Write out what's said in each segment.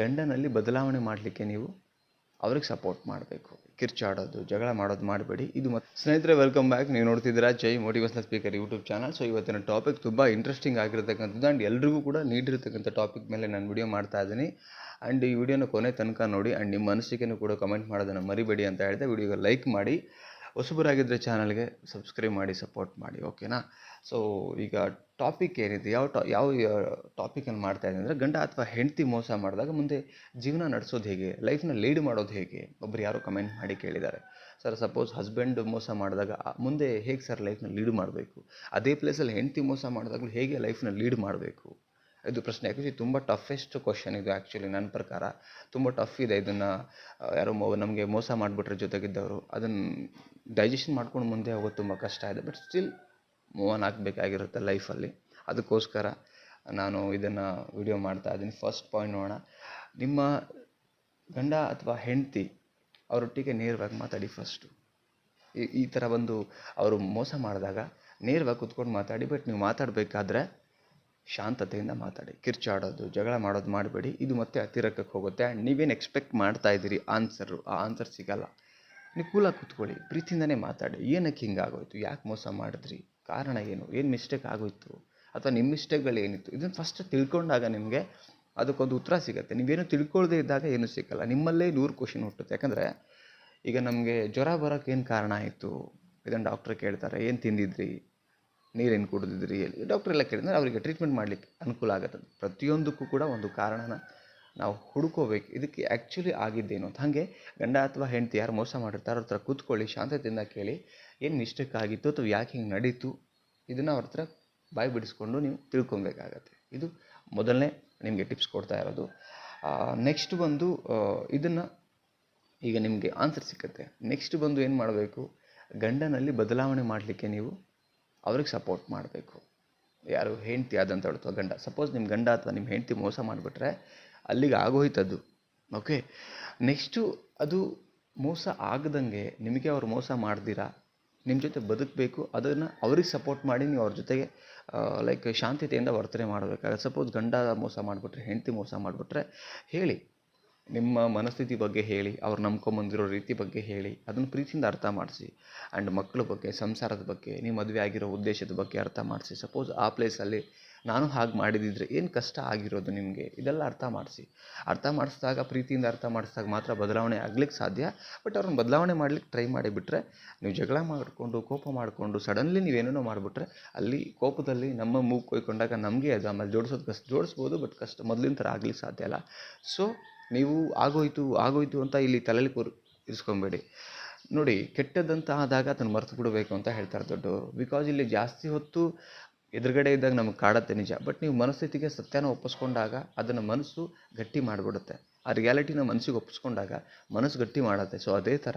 ಗಂಡನಲ್ಲಿ ಬದಲಾವಣೆ ಮಾಡಲಿಕ್ಕೆ ನೀವು ಅವ್ರಿಗೆ ಸಪೋರ್ಟ್ ಮಾಡಬೇಕು. ಕಿರ್ಚಾಡೋದು, ಜಗಳ ಮಾಡೋದು ಮಾಡಬೇಡಿ. ಇದು ಮತ್ತು ಸ್ನೇಹಿತರೆ ವೆಲ್ಕಮ್ ಬ್ಯಾಕ್ ನೀವು ನೋಡ್ತಿದ್ದೀರಾ Jai motivational speaker YouTube channel so ಇವತ್ತಿನ ಟಾಪಿಕ್ ತುಂಬ ಇಂಟ್ರೆಸ್ಟಿಂಗ್ ಆಗಿರತಕ್ಕಂಥದ್ದು ಆ್ಯಂಡ್ ಎಲ್ರಿಗೂ ಕೂಡ ನೀಡಿರ್ತಕ್ಕಂಥ ಟಾಪಿಕ್ ಮೇಲೆ ನಾನು ವಿಡಿಯೋ ಮಾಡ್ತಾ ಇದ್ದೀನಿ. ಆ್ಯಂಡ್ ಈ ವಿಡಿಯೋನ ಕೊನೆ ತನಕ ನೋಡಿ ಆ್ಯಂಡ್ ನಿಮ್ಮ ಅನಿಸಿಕೆನೂ ಕೂಡ ಕಮೆಂಟ್ ಮಾಡೋದನ್ನು ಮರಿಬೇಡಿ ಅಂತ ಹೇಳಿದೆ. ವಿಡಿಯೋಗೆ ಲೈಕ್ ಮಾಡಿ. ಹೊಸಬರಾಗಿದ್ದರೆ ಚಾನಲ್ಗೆ ಸಬ್ಸ್ಕ್ರೈಬ್ ಮಾಡಿ, ಸಪೋರ್ಟ್ ಮಾಡಿ, ಓಕೆನಾ? ಸೊ ಈಗ ಟಾಪಿಕ್ ಏನಿದೆ? ಯಾವ ಟಾ ಯಾವ ಟಾಪಿಕನ್ನು ಮಾಡ್ತಾ ಇದ್ದೀನಿ ಅಂದರೆ ಗಂಡ ಅಥವಾ ಹೆಂಡತಿ ಮೋಸ ಮಾಡಿದಾಗ ಮುಂದೆ ಜೀವನ ನಡೆಸೋದು ಹೇಗೆ? ಲೈಫ್ನ ಲೀಡ್ ಮಾಡೋದು ಹೇಗೆ? ಒಬ್ರು ಯಾರೋ ಕಮೆಂಟ್ ಮಾಡಿ ಕೇಳಿದ್ದಾರೆ. ಸರ್ ಸಪೋಸ್ ಹಸ್ಬೆಂಡ್ ಮೋಸ ಮಾಡಿದಾಗ ಮುಂದೆ ಹೇಗೆ ಸರ್ ಲೈಫ್ನ ಲೀಡ್ ಮಾಡಬೇಕು? ಅದೇ ಪ್ಲೇಸಲ್ಲಿ ಹೆಂಡತಿ ಮೋಸ ಮಾಡಿದಾಗಲೂ ಹೇಗೆ ಲೈಫ್ನ ಲೀಡ್ ಮಾಡಬೇಕು? ಇದು ಪ್ರಶ್ನೆ. ಆ್ಯಕ್ಚುಲಿ ತುಂಬ ಟಫೆಸ್ಟ್ ಕ್ವಶನ್ ಇದು ಆ್ಯಕ್ಚುಲಿ ನನ್ನ ಪ್ರಕಾರ. ತುಂಬ ಟಫ್ ಇದೆ ಇದನ್ನು ಯಾರೋ ಮೊ, ನಮಗೆ ಮೋಸ ಮಾಡಿಬಿಟ್ರೆ ಜೊತೆಗಿದ್ದವರು. ಅದನ್ನು ಡೈಜೆಷನ್ ಮಾಡ್ಕೊಂಡು ಮುಂದೆ ಹೋಗೋದು ತುಂಬ ಕಷ್ಟ ಇದೆ. ಬಟ್ ಸ್ಟಿಲ್ ಮೂವ್ ಆನ್ ಆಗಬೇಕಾಗಿರುತ್ತೆ ಲೈಫಲ್ಲಿ ಅದಕ್ಕೋಸ್ಕರ ನಾನು ಇದನ್ನು ವಿಡಿಯೋ ಮಾಡ್ತಾ ಇದ್ದೀನಿ. ಫಸ್ಟ್ ಪಾಯಿಂಟ್ ನೋಡೋಣ. ನಿಮ್ಮ ಗಂಡ ಅಥವಾ ಹೆಂಡತಿ ಅವರೊಟ್ಟಿಗೆ ನೇರವಾಗಿ ಮಾತಾಡಿ ಫಸ್ಟು ಈ ಈ ಥರ ಒಂದು ಅವರು ಮೋಸ ಮಾಡಿದಾಗ ನೇರವಾಗಿ ಕುತ್ಕೊಂಡು ಮಾತಾಡಿ ಬಟ್ ನೀವು ಮಾತಾಡಬೇಕಾದ್ರೆ ಶಾಂತತೆಯಿಂದ ಮಾತಾಡಿ. ಕಿರ್ಚಾಡೋದು, ಜಗಳ ಮಾಡೋದು ಮಾಡಬೇಡಿ. ಇದು ಮತ್ತೆ ಹತ್ತಿರಕ್ಕೆ ಹೋಗುತ್ತೆ. ಆ್ಯಂಡ್ ನೀವೇನು ಎಕ್ಸ್ಪೆಕ್ಟ್ ಮಾಡ್ತಾ ಇದ್ದೀರಿ? ಆನ್ಸರು ಆ ಆನ್ಸರ್ ಸಿಗಲ್ಲ. ನೀವು ಕೂಲಾಗಿ ಕೂತ್ಕೊಳ್ಳಿ. ಪ್ರೀತಿಯಿಂದನೇ ಮಾತಾಡಿ. ಏನಕ್ಕೆ ಹಿಂಗಾಗೋಯ್ತು? ಯಾಕೆ ಮೋಸ ಮಾಡಿದ್ರಿ? ಕಾರಣ ಏನು? ಏನು ಮಿಸ್ಟೇಕ್ ಆಗೋಯ್ತು? ಅಥವಾ ನಿಮ್ಮ ಮಿಸ್ಟೇಕ್ಗಳು ಏನಿತ್ತು? ಇದನ್ನು ಫಸ್ಟ್ ತಿಳ್ಕೊಂಡಾಗ ನಿಮಗೆ ಅದಕ್ಕೊಂದು ಉತ್ತರ ಸಿಗುತ್ತೆ. ನೀವೇನು ತಿಳ್ಕೊಳ್ದೇ ಇದ್ದಾಗ ಏನೂ ಸಿಕ್ಕಲ್ಲ ನಿಮ್ಮಲ್ಲೇ ನೂರು ಕ್ವಶನ್ ಹುಟ್ಟುತ್ತೆ. ಯಾಕಂದರೆ ಈಗ ನಮಗೆ ಜ್ವರ ಬರೋಕ್ಕೆ ಏನು ಕಾರಣ ಆಯಿತು? ಇದನ್ನು ಡಾಕ್ಟ್ರ್ ಕೇಳ್ತಾರೆ. ಏನು ತಿಂದಿದ್ರಿ? ನೀರೇನು ಕುಡಿದಿದ್ರಿ ಡಾಕ್ಟ್ರ್ ಎಲ್ಲ ಕೇಳಿದ್ರೆ ಅವರಿಗೆ ಟ್ರೀಟ್ಮೆಂಟ್ ಮಾಡಲಿಕ್ಕೆ ಅನುಕೂಲ ಆಗುತ್ತೆ ಪ್ರತಿಯೊಂದಕ್ಕೂ ಕೂಡ ಒಂದು ಕಾರಣನ ನಾವು ಹುಡುಕೋಬೇಕು. ಇದಕ್ಕೆ ಆ್ಯಕ್ಚುಲಿ ಆಗಿದ್ದೇನು ಅಂತ. ಹಾಗೆ ಗಂಡ ಅಥವಾ ಹೆಂಡತಿ ಯಾರು ಮೋಸ ಮಾಡಿರ್ತಾರೆ ಅವ್ರ ಹತ್ರ ಕೂತ್ಕೊಳ್ಳಿ, ಶಾಂತತೆಯಿಂದ ಕೇಳಿ. ಏನು ಮಿಸ್ಟೇಕ್ ಆಗಿತ್ತು ಅಥವಾ ಯಾಕೆ ಹಿಂಗೆ ನಡೀತು? ಇದನ್ನು ಅವ್ರ ಹತ್ರ ಬಾಯಿ ಬಿಡಿಸ್ಕೊಂಡು ನೀವು ತಿಳ್ಕೊಬೇಕಾಗತ್ತೆ. ಇದು ಮೊದಲನೇ ನಿಮಗೆ ಟಿಪ್ಸ್ ಕೊಡ್ತಾ ಇರೋದು. ನೆಕ್ಸ್ಟ್ ಬಂದು ಇದನ್ನು ಈಗ ನಿಮಗೆ ಆನ್ಸರ್ ಸಿಕ್ಕತ್ತೆ. ನೆಕ್ಸ್ಟ್ ಬಂದು ಏನು ಮಾಡಬೇಕು? ಗಂಡನಲ್ಲಿ ಬದಲಾವಣೆ ಮಾಡಲಿಕ್ಕೆ ನೀವು ಅವ್ರಿಗೆ ಸಪೋರ್ಟ್ ಮಾಡಬೇಕು. ಯಾರು ಹೆಂಡ್ತಿ ಆದಂತ ಅಥವಾ ಗಂಡ ಸಪೋಸ್ ನಿಮ್ಮ ಗಂಡ ಅಥವಾ ನಿಮ್ಮ ಹೆಂಡ್ತಿ ಮೋಸ ಮಾಡಿಬಿಟ್ರೆ ಅಲ್ಲಿಗೆ ಆಗೋಯ್ತದ್ದು. ಓಕೆ ನೆಕ್ಸ್ಟು ಅದು ಮೋಸ ಆಗದಂಗೆ ನಿಮಗೆ ಅವ್ರು ಮೋಸ ಮಾಡ್ದಿರಾ? ನಿಮ್ಮ ಜೊತೆ ಬದುಕಬೇಕು, ಅದನ್ನು ಅವ್ರಿಗೆ ಸಪೋರ್ಟ್ ಮಾಡಿ ನೀವು ಅವ್ರ ಜೊತೆಗೆ ಲೈಕ್ ಶಾಂತತೆಯಿಂದ ವರ್ತನೆ ಮಾಡಬೇಕಾಗ ಸಪೋಸ್ ಗಂಡ ಮೋಸ ಮಾಡಿಬಿಟ್ರೆ, ಹೆಂಡತಿ ಮೋಸ ಮಾಡಿಬಿಟ್ರೆ, ಹೇಳಿ. ನಿಮ್ಮ ಮನಸ್ಥಿತಿ ಬಗ್ಗೆ ಹೇಳಿ, ಅವ್ರು ನಂಬ್ಕೊಂಬಂದಿರೋ ರೀತಿ ಬಗ್ಗೆ ಹೇಳಿ, ಅದನ್ನು ಪ್ರೀತಿಯಿಂದ ಅರ್ಥ ಮಾಡಿಸಿ. ಆ್ಯಂಡ್ ಮಕ್ಕಳ ಬಗ್ಗೆ, ಸಂಸಾರದ ಬಗ್ಗೆ, ನೀವು ಮದುವೆ ಆಗಿರೋ ಉದ್ದೇಶದ ಬಗ್ಗೆ ಅರ್ಥ ಮಾಡಿಸಿ. ಸಪೋಸ್ ಆ ಪ್ಲೇಸಲ್ಲಿ ನಾನು ಹಾಗೆ ಮಾಡಿದಿದ್ರೆ ಏನು ಕಷ್ಟ ಆಗಿರೋದು ನಿಮಗೆ? ಇದೆಲ್ಲ ಅರ್ಥ ಮಾಡಿಸಿ. ಅರ್ಥ ಮಾಡಿಸಿದಾಗ, ಪ್ರೀತಿಯಿಂದ ಅರ್ಥ ಮಾಡಿಸಿದಾಗ ಮಾತ್ರ ಬದಲಾವಣೆ ಆಗ್ಲಿಕ್ಕೆ ಸಾಧ್ಯ. ಬಟ್ ಅವ್ರನ್ನ ಬದಲಾವಣೆ ಮಾಡ್ಲಿಕ್ಕೆ ಟ್ರೈ ಮಾಡಿಬಿಟ್ರೆ ನೀವು ಜಗಳ ಮಾಡಿಕೊಂಡು, ಕೋಪ ಮಾಡಿಕೊಂಡು ಸಡನ್ಲಿ ನೀವೇನೇನೋ ಮಾಡಿಬಿಟ್ರೆ, ಅಲ್ಲಿ ಕೋಪದಲ್ಲಿ ನಮ್ಮ ಮೂಗು ಕೊಯ್ಕೊಂಡಾಗ ನಮಗೆ ಅದು ಆಮೇಲೆ ಜೋಡಿಸೋದು ಕಷ್ಟ, ಜೋಡಿಸ್ಬೋದು ಬಟ್ ಕಷ್ಟ ಮೊದಲಿನ ಥರ ಆಗ್ಲಿಕ್ಕೆ ಸಾಧ್ಯ ಅಲ್ಲ. ಸೊ ನೀವು ಆಗೋಯ್ತು ಆಗೋಯ್ತು ಅಂತ ಇಲ್ಲಿ ತಲೆಯಲ್ಲಿ ಕೂರ್ ಇರಿಸ್ಕೊಂಬೇಡಿ ನೋಡಿ ಕೆಟ್ಟದಂತ ಆದಾಗ ಅದನ್ನು ಮರೆತು ಬಿಡಬೇಕು ಅಂತ ಹೇಳ್ತಾರೆ ದೊಡ್ಡವರು. ಬಿಕಾಸ್ ಇಲ್ಲಿ ಜಾಸ್ತಿ ಹೊತ್ತು ಎದುರುಗಡೆ ಇದ್ದಾಗ ನಮಗೆ ಕಾಡತ್ತೆ ನಿಜ. ಬಟ್ ನೀವು ಮನಸ್ಥಿತಿಗೆ ಸತ್ಯನ ಒಪ್ಪಿಸ್ಕೊಂಡಾಗ ಅದನ್ನು ಮನಸ್ಸು ಗಟ್ಟಿ ಮಾಡಿಬಿಡುತ್ತೆ. ಆ ರಿಯಾಲಿಟಿನ ಮನಸ್ಸಿಗೆ ಒಪ್ಪಿಸ್ಕೊಂಡಾಗ ಮನಸ್ಸು ಗಟ್ಟಿ ಮಾಡುತ್ತೆ. ಸೊ ಅದೇ ಥರ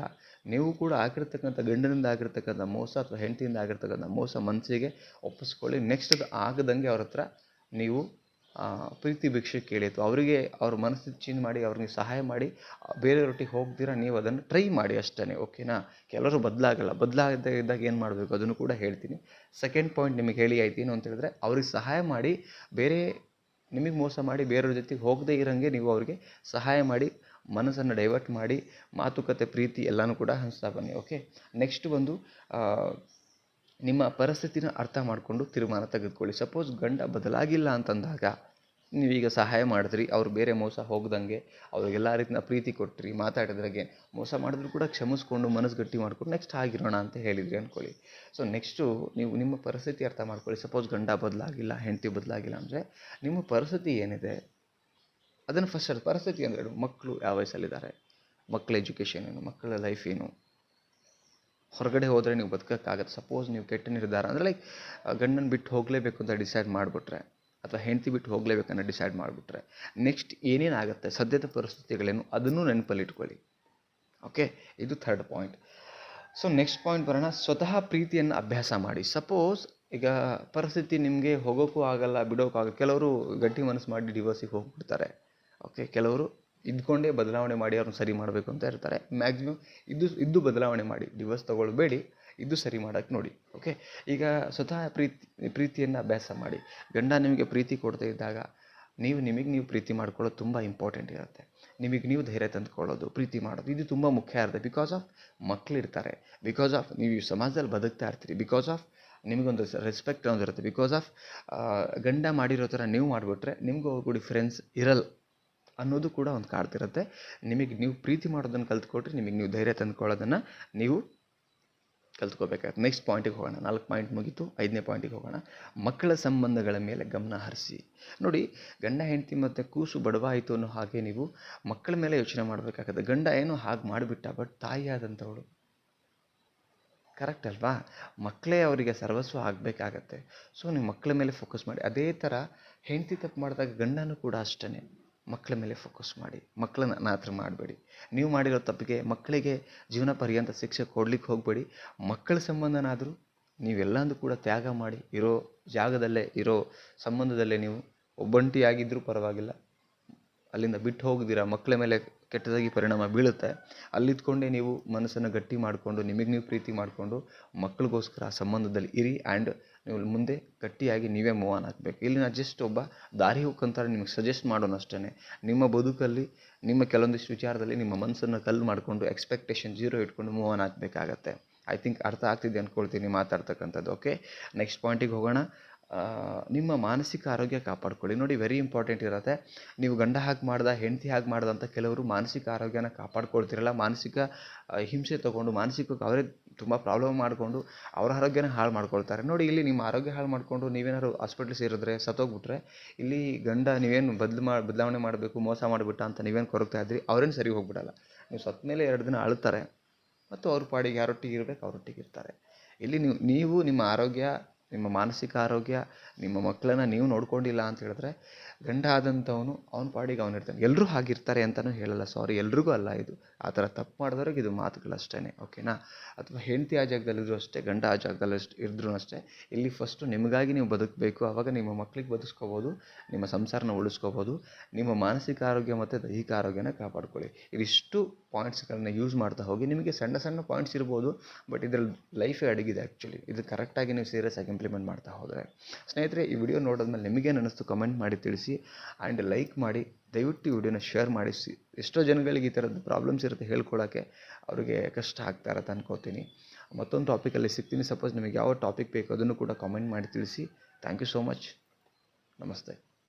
ನೀವು ಕೂಡ ಆಗಿರ್ತಕ್ಕಂಥ ಗಂಡನಿಂದ ಆಗಿರ್ತಕ್ಕಂಥ ಮೋಸ ಅಥವಾ ಹೆಂಡತಿಯಿಂದ ಆಗಿರ್ತಕ್ಕಂಥ ಮೋಸ ಮನಸ್ಸಿಗೆ ಒಪ್ಪಿಸ್ಕೊಳ್ಳಿ. ನೆಕ್ಸ್ಟ್ ಅದು ಆಗದಂಗೆ ಅವ್ರ ಹತ್ರ ನೀವು ಪ್ರೀತಿ ಭಿಕ್ಷೆ ಕೇಳಿತು ಅವರಿಗೆ ಅವ್ರ ಮನಸ್ಥಿತಿ ಚೇಂಜ್ ಮಾಡಿ, ಅವ್ರಿಗೆ ಸಹಾಯ ಮಾಡಿ, ಬೇರೆಯವ್ರೊಟ್ಟಿಗೆ ಹೋಗ್ದಿರ ನೀವು ಅದನ್ನು ಟ್ರೈ ಮಾಡಿ ಅಷ್ಟೇ ಓಕೆನಾ ಕೆಲವರು ಬದಲಾಗಲ್ಲ. ಬದಲಾಗದೇ ಇದ್ದಾಗ ಏನು ಮಾಡಬೇಕು? ಅದನ್ನು ಕೂಡ ಹೇಳ್ತೀನಿ. ಸೆಕೆಂಡ್ ಪಾಯಿಂಟ್ ನಿಮಗೆ ಹೇಳಿ ಆಯ್ತು. ಏನು ಅಂತ ಹೇಳಿದ್ರೆ, ಅವ್ರಿಗೆ ಸಹಾಯ ಮಾಡಿ, ಬೇರೆ ನಿಮಗೆ ಮೋಸ ಮಾಡಿ, ಬೇರೆಯವ್ರ ಜೊತೆಗೆ ಹೋಗದೇ ಇರೋಂಗೆ ನೀವು ಅವ್ರಿಗೆ ಸಹಾಯ ಮಾಡಿ, ಮನಸ್ಸನ್ನು ಡೈವರ್ಟ್ ಮಾಡಿ, ಮಾತುಕತೆ, ಪ್ರೀತಿ ಎಲ್ಲನೂ ಕೂಡ ಹಂಚ್ತಾ ಬನ್ನಿ ಓಕೆ ನೆಕ್ಸ್ಟ್ ಒಂದು ನಿಮ್ಮ ಪರಿಸ್ಥಿತಿನ ಅರ್ಥ ಮಾಡಿಕೊಂಡು ತೀರ್ಮಾನ ತೆಗೆದುಕೊಳ್ಳಿ. ಸಪೋಸ್ ಗಂಡ ಬದಲಾಗಿಲ್ಲ ಅಂತಂದಾಗ ನೀವೀಗ ಸಹಾಯ ಮಾಡಿದ್ರಿ, ಅವ್ರು ಬೇರೆ ಮೋಸ ಹೋಗ್ದಂಗೆ ಅವ್ರಿಗೆಲ್ಲ ರೀತಿಯ ಪ್ರೀತಿ ಕೊಟ್ಟ್ರಿ ಮಾತಾಡಿದ್ರಾಗೆ ಮೋಸ ಮಾಡಿದ್ರು ಕೂಡ ಕ್ಷಮಿಸ್ಕೊಂಡು ಮನಸ್ಸು ಗಟ್ಟಿ ಮಾಡ್ಕೊಂಡು ನೆಕ್ಸ್ಟ್ ಆಗಿರೋಣ ಅಂತ ಹೇಳಿದ್ರಿ ಅಂದ್ಕೊಳ್ಳಿ ಸೊ ನೆಕ್ಸ್ಟು ನೀವು ನಿಮ್ಮ ಪರಿಸ್ಥಿತಿ ಅರ್ಥ ಮಾಡ್ಕೊಳ್ಳಿ. ಸಪೋಸ್ ಗಂಡ ಬದಲಾಗಿಲ್ಲ, ಹೆಂಡತಿ ಬದಲಾಗಿಲ್ಲ ಅಂದರೆ ನಿಮ್ಮ ಪರಿಸ್ಥಿತಿ ಏನಿದೆ? ಅದನ್ನು ಫಸ್ಟ್ ಪರಿಸ್ಥಿತಿ ಅಂದರೆ ಮಕ್ಕಳು ಯಾವ ವಯಸ್ಸಲ್ಲಿದ್ದಾರೆ? ಮಕ್ಕಳ ಎಜುಕೇಷನ್ ಏನು? ಮಕ್ಕಳ ಲೈಫ್ ಏನು? ಹೊರಗಡೆ ಹೋದರೆ ನೀವು ಬದುಕೋಕ್ಕಾಗತ್ತೆ. ಸಪೋಸ್ ನೀವು ಕೆಟ್ಟ ನಿರ್ಧಾರ ಅಂದರೆ ಲೈಕ್ ಗಂಡನ ಬಿಟ್ಟು ಹೋಗಲೇಬೇಕು ಅಂತ ಡಿಸೈಡ್ ಮಾಡಿಬಿಟ್ರೆ, ಅಥವಾ ಹೆಂಡತಿ ಬಿಟ್ಟು ಹೋಗಲೇಬೇಕನ್ನ ಡಿಸೈಡ್ ಮಾಡಿಬಿಟ್ರೆ ನೆಕ್ಸ್ಟ್ ಏನೇನಾಗುತ್ತೆ? ಸದ್ಯದ ಪರಿಸ್ಥಿತಿಗಳೇನು? ಅದನ್ನು ನೆನಪಲ್ಲಿ ಇಟ್ಕೊಳ್ಳಿ. ಓಕೆ ಇದು third point so next point ಬರೋಣ. ಸ್ವತಃ ಪ್ರೀತಿಯನ್ನು ಅಭ್ಯಾಸ ಮಾಡಿ. ಸಪೋಸ್ ಈಗ ಪರಿಸ್ಥಿತಿ ನಿಮಗೆ ಹೋಗೋಕ್ಕೂ ಆಗಲ್ಲ, ಬಿಡೋಕ್ಕೂ ಆಗಲ್ಲ. ಕೆಲವರು ಗಟ್ಟಿ ಮನಸ್ಸು ಮಾಡಿ ಡಿವೋರ್ಸಿಗೆ ಹೋಗ್ಬಿಡ್ತಾರೆ. ಓಕೆ ಕೆಲವರು ಇದ್ಕೊಂಡೇ ಬದಲಾವಣೆ ಮಾಡಿ ಅವ್ರನ್ನ ಸರಿ ಮಾಡಬೇಕು ಅಂತ ಇರ್ತಾರೆ. ಮ್ಯಾಕ್ಸಿಮಮ್ ಇದು ಇದ್ದು ಬದಲಾವಣೆ ಮಾಡಿ ಡಿವೋರ್ಸ್ ತೊಗೊಳ್ಬೇಡಿ, ಇದು ಸರಿ ಮಾಡೋಕ್ಕೆ ನೋಡಿ ಓಕೆ ಈಗ ಸ್ವತಃ ಪ್ರೀತಿ, ಪ್ರೀತಿಯನ್ನು ಅಭ್ಯಾಸ ಮಾಡಿ, ಗಂಡ ನಿಮಗೆ ಪ್ರೀತಿ ಕೊಡದೇ ಇದ್ದಾಗ ನೀವು, ನಿಮಗೆ ನೀವು ಪ್ರೀತಿ ಮಾಡ್ಕೊಳ್ಳೋದು ತುಂಬ ಇಂಪಾರ್ಟೆಂಟ್ ಇರುತ್ತೆ. ನಿಮಗೆ ನೀವು ಧೈರ್ಯ ತಂದುಕೊಳ್ಳೋದು, ಪ್ರೀತಿ ಮಾಡೋದು, ಇದು ತುಂಬ ಮುಖ್ಯ ಇರುತ್ತೆ. ಬಿಕಾಸ್ ಆಫ್ ಮಕ್ಕಳಿರ್ತಾರೆ ಬಿಕಾಸ್ ಆಫ್ ನೀವು ಸಮಾಜದಲ್ಲಿ ಬದುಕ್ತಾ ಇರ್ತೀರಿ ಬಿಕಾಸ್ ಆಫ್ ನಿಮಗೊಂದು ರೆಸ್ಪೆಕ್ಟ್ ಅನ್ನೋದಿರುತ್ತೆ ಬಿಕಾಸ್ ಆಫ್ ಗಂಡ ಮಾಡಿರೋ ಥರ ನೀವು ಮಾಡಿಬಿಟ್ರೆ ನಿಮಗೂ ಅವ್ರಿಗೂ ಡಿಫ್ರೆನ್ಸ್ ಇರಲ್ಲ. ಅನ್ನೋದು ಕೂಡ ಒಂದು ಕಾಡ್ತಿರುತ್ತೆ. ನಿಮಗೆ ನೀವು ಪ್ರೀತಿ ಮಾಡೋದನ್ನು ಕಲ್ತ್ಕೊಟ್ರೆ ನಿಮಗೆ ನೀವು ಧೈರ್ಯ ತಂದ್ಕೊಳ್ಳೋದನ್ನು ನೀವು ಕಲ್ತ್ಕೋಬೇಕಾಗುತ್ತೆ. ನೆಕ್ಸ್ಟ್ ಪಾಯಿಂಟಿಗೆ ಹೋಗೋಣ. ನಾಲ್ಕು ಪಾಯಿಂಟ್ ಮುಗೀತು. ಐದನೇ ಪಾಯಿಂಟಿಗೆ ಹೋಗೋಣ. ಮಕ್ಕಳ ಸಂಬಂಧಗಳ ಮೇಲೆ ಗಮನ ಹರಿಸಿ. ನೋಡಿ, ಗಂಡ, ಹೆಂಡತಿ ಮತ್ತು ಕೂಸು ಬಡವಾಯಿತು ಅನ್ನೋ ಹಾಗೆ ನೀವು ಮಕ್ಕಳ ಮೇಲೆ ಯೋಚನೆ ಮಾಡಬೇಕಾಗತ್ತೆ. ಗಂಡ ಏನು ಹಾಗೆ ಮಾಡಿಬಿಟ್ಟ, ಬಟ್ ತಾಯಿಯಾದಂಥವಳು ಕರೆಕ್ಟ್ ಅಲ್ವಾ? ಮಕ್ಕಳೇ ಅವರಿಗೆ ಸರ್ವಸ್ವ ಆಗಬೇಕಾಗತ್ತೆ. ಸೊ ನೀವು ಮಕ್ಕಳ ಮೇಲೆ ಫೋಕಸ್ ಮಾಡಿ. ಅದೇ ಥರ ಹೆಂಡತಿ ತಪ್ಪು ಮಾಡಿದಾಗ ಗಂಡನೂ ಕೂಡ ಅಷ್ಟೇ ಮಕ್ಕಳ ಮೇಲೆ ಫೋಕಸ್ ಮಾಡಿ. ಮಕ್ಕಳನ್ನ ನಾತ್ರ ಮಾಡಬೇಡಿ. ನೀವು ಮಾಡಿರೋ ತಪ್ಪಿಗೆ ಮಕ್ಕಳಿಗೆ ಜೀವನ ಪರ್ಯಂತ ಶಿಕ್ಷೆ ಕೊಡ್ಲಿಕ್ಕೆ ಹೋಗಬೇಡಿ. ಮಕ್ಕಳ ಸಂಬಂಧನಾದರೂ ನೀವೆಲ್ಲಂದು ಕೂಡ ತ್ಯಾಗ ಮಾಡಿ, ಇರೋ ಜಾಗದಲ್ಲೇ, ಇರೋ ಸಂಬಂಧದಲ್ಲೇ ನೀವು ಒಬ್ಬಂಟಿಯಾಗಿದ್ದರೂ ಪರವಾಗಿಲ್ಲ. ಅಲ್ಲಿಂದ ಬಿಟ್ಟು ಹೋಗದಿರ ಮಕ್ಕಳ ಮೇಲೆ ಕೆಟ್ಟದಾಗಿ ಪರಿಣಾಮ ಬೀಳುತ್ತೆ. ಅಲ್ಲಿದ್ಕೊಂಡೇ ನೀವು ಮನಸ್ಸನ್ನು ಗಟ್ಟಿ ಮಾಡಿಕೊಂಡು, ನಿಮಗೆ ನೀವು ಪ್ರೀತಿ ಮಾಡಿಕೊಂಡು, ಮಕ್ಕಳಿಗೋಸ್ಕರ ಆ ಸಂಬಂಧದಲ್ಲಿ ಇರಿ ಆ್ಯಂಡ್ ನೀವು ಮುಂದೆ ಗಟ್ಟಿಯಾಗಿ ನೀವೇ ಮೂವ್ ಆನ್ ಆಗಬೇಕು. ಇಲ್ಲಿ ನಾನು ಜಸ್ಟ್ ಒಬ್ಬ ದಾರಿ ಹೋಗ್ಕಂತಾರೆ ನಿಮಗೆ ಸಜೆಸ್ಟ್ ಮಾಡೋಣ ಅಷ್ಟೇ ನಿಮ್ಮ ಬದುಕಲ್ಲಿ, ನಿಮ್ಮ ಕೆಲವೊಂದಿಷ್ಟು ವಿಚಾರದಲ್ಲಿ ನಿಮ್ಮ ಮನಸ್ಸನ್ನು ಕಲ್ಲು ಮಾಡಿಕೊಂಡು ಎಕ್ಸ್ಪೆಕ್ಟೇಷನ್ ಜೀರೋ ಇಟ್ಕೊಂಡು ಮೂವ್ ಆನ್ ಆಗಬೇಕಾಗತ್ತೆ. ಐ ಥಿಂಕ್ ಅರ್ಥ ಆಗ್ತಿದೆ ಅಂದ್ಕೊಳ್ತೀನಿ ಮಾತಾಡ್ತಕ್ಕಂಥದ್ದು ಓಕೆ ನೆಕ್ಸ್ಟ್ ಪಾಯಿಂಟಿಗೆ ಹೋಗೋಣ. ನಿಮ್ಮ ಮಾನಸಿಕ ಆರೋಗ್ಯ ಕಾಪಾಡ್ಕೊಳ್ಳಿ. ನೋಡಿ ವೆರಿ ಇಂಪಾರ್ಟೆಂಟ್ ಇರುತ್ತೆ. ನೀವು ಗಂಡ ಹಾಗೆ ಮಾಡ್ದ, ಹೆಂಡತಿ ಹಾಗೆ ಮಾಡ್ದ ಅಂತ ಕೆಲವರು ಮಾನಸಿಕ ಆರೋಗ್ಯನ ಕಾಪಾಡ್ಕೊಳ್ತಿರಲ್ಲ. ಮಾನಸಿಕ ಹಿಂಸೆ ತೊಗೊಂಡು ಮಾನಸಿಕಕ್ಕೆ ಅವರೇ ತುಂಬ ಪ್ರಾಬ್ಲಮ್ ಮಾಡಿಕೊಂಡು ಅವರ ಆರೋಗ್ಯನ ಹಾಳು ಮಾಡ್ಕೊಳ್ತಾರೆ. ನೋಡಿ, ಇಲ್ಲಿ ನಿಮ್ಮ ಆರೋಗ್ಯ ಹಾಳು ಮಾಡಿಕೊಂಡು ನೀವೇನಾದ್ರು ಹಾಸ್ಪಿಟ್ಲ್ ಸೇರಿದ್ರೆ, ಸತ್ತೋಗ್ಬಿಟ್ರೆ, ಇಲ್ಲಿ ಗಂಡ ನೀವೇನು ಬದಲು ಮಾಡಿ ಬದಲಾವಣೆ ಮಾಡಬೇಕು, ಮೋಸ ಮಾಡಿಬಿಟ್ಟ ಅಂತ ನೀವೇನು ಕೊರಗ್ತಾ ಇದ್ರಿ, ಅವ್ರೇನು ಸರಿ ಹೋಗ್ಬಿಡಲ್ಲ. ನೀವು ಸತ್ತ ಮೇಲೆ ಎರಡು ದಿನ ಅಳ್ತಾರೆ ಮತ್ತು ಅವ್ರ ಪಾಡಿಗೆ ಯಾರೊಟ್ಟಿಗೆ ಇರಬೇಕು, ಅವರೊಟ್ಟಿಗೆ ಇರ್ತಾರೆ. ಇಲ್ಲಿ ನೀವು ನೀವು ನಿಮ್ಮ ಆರೋಗ್ಯ ನಿಮ್ಮ ಮಾನಸಿಕ ಆರೋಗ್ಯ ನಿಮ್ಮ ಮಕ್ಕಳನ್ನ ನೀವು ನೋಡ್ಕೊಂಡಿಲ್ಲ ಅಂತ ಹೇಳಿದ್ರೆ ಗಂಡ ಆದಂಥವನು ಅವನ ಪಾಡಿಗೆ ಅವನು ಇರ್ತಾನೆ ಎಲ್ಲರೂ ಹಾಗಿರ್ತಾರೆ ಅಂತಲೂ ಹೇಳಲ್ಲ. ಸಾರಿ ಎಲ್ರಿಗೂ ಅಲ್ಲ ಇದು. ಆ ಥರ ತಪ್ಪು ಮಾಡಿದವ್ರಿಗೆ ಇದು ಮಾತುಗಳಷ್ಟೇ ಓಕೆನಾ ಅಥವಾ ಹೆಂಡತಿ ಆ ಜಾಗದಲ್ಲಿದ್ರು ಅಷ್ಟೇ, ಗಂಡ ಆ ಜಾಗದಲ್ಲಿ ಅಷ್ಟು ಇದ್ರೂ ಅಷ್ಟೇ, ಇಲ್ಲಿ ಫಸ್ಟು ನಿಮಗಾಗಿ ನೀವು ಬದುಕಬೇಕು. ಆವಾಗ ನಿಮ್ಮ ಮಕ್ಕಳಿಗೆ ಬದುಕ್ಸ್ಕೋಬೋದು ನಿಮ್ಮ ಸಂಸಾರನ ಉಳಿಸ್ಕೋಬೋದು. ನಿಮ್ಮ ಮಾನಸಿಕ ಆರೋಗ್ಯ ಮತ್ತು ದೈಹಿಕ ಆರೋಗ್ಯನ ಕಾಪಾಡ್ಕೊಳ್ಳಿ. ಇವಿಷ್ಟು ಪಾಯಿಂಟ್ಸ್ಗಳನ್ನ ಯೂಸ್ ಮಾಡ್ತಾ ಹೋಗಿ ನಿಮಗೆ ಸಣ್ಣ ಸಣ್ಣ ಪಾಯಿಂಟ್ಸ್ ಇರ್ಬೋದು ಬಟ್ ಇದರಲ್ಲಿ ಲೈಫೇ ಅಡಗಿದೆ ಆ್ಯಕ್ಚುಲಿ ಇದು ಕರೆಕ್ಟಾಗಿ ನೀವು ಸೀರಿಯಸ್ ಆಗಿ ಇಂಪ್ಲಿಮೆಂಟ್ ಮಾಡ್ತಾ ಹೋದರೆ. ಸ್ನೇಹಿತರೆ, ಈ ವಿಡಿಯೋ ನೋಡಿದ್ಮೇಲೆ ನಿಮಗೇನು ಅನ್ನಿಸ್ತು ಕಮೆಂಟ್ ಮಾಡಿ ತಿಳಿಸಿ. ಆ್ಯಂಡ್ ಲೈಕ್ ಮಾಡಿ, ದಯವಿಟ್ಟು ವಿಡಿಯೋನ ಶೇರ್ ಮಾಡಿಸಿ ಎಷ್ಟೋ ಜನಗಳಿಗೆ ಈ ಥರದ್ದು ಪ್ರಾಬ್ಲಮ್ಸ್ ಇರುತ್ತೆ ಹೇಳ್ಕೊಳ್ಳೋಕ್ಕೆ ಅವರಿಗೆ ಕಷ್ಟ ಆಗ್ತಾ ಇರತ್ತೆ ಅನ್ಕೋತೀನಿ. ಮತ್ತೊಂದು ಟಾಪಿಕಲ್ಲಿ ಸಿಗ್ತೀನಿ. ಸಪೋಸ್ ನಿಮಗೆ ಯಾವ ಟಾಪಿಕ್ ಬೇಕು ಅದನ್ನು ಕೂಡ ಕಾಮೆಂಟ್ ಮಾಡಿ ತಿಳಿಸಿ. ಥ್ಯಾಂಕ್ ಯು ಸೋ ಮಚ್ ನಮಸ್ತೆ.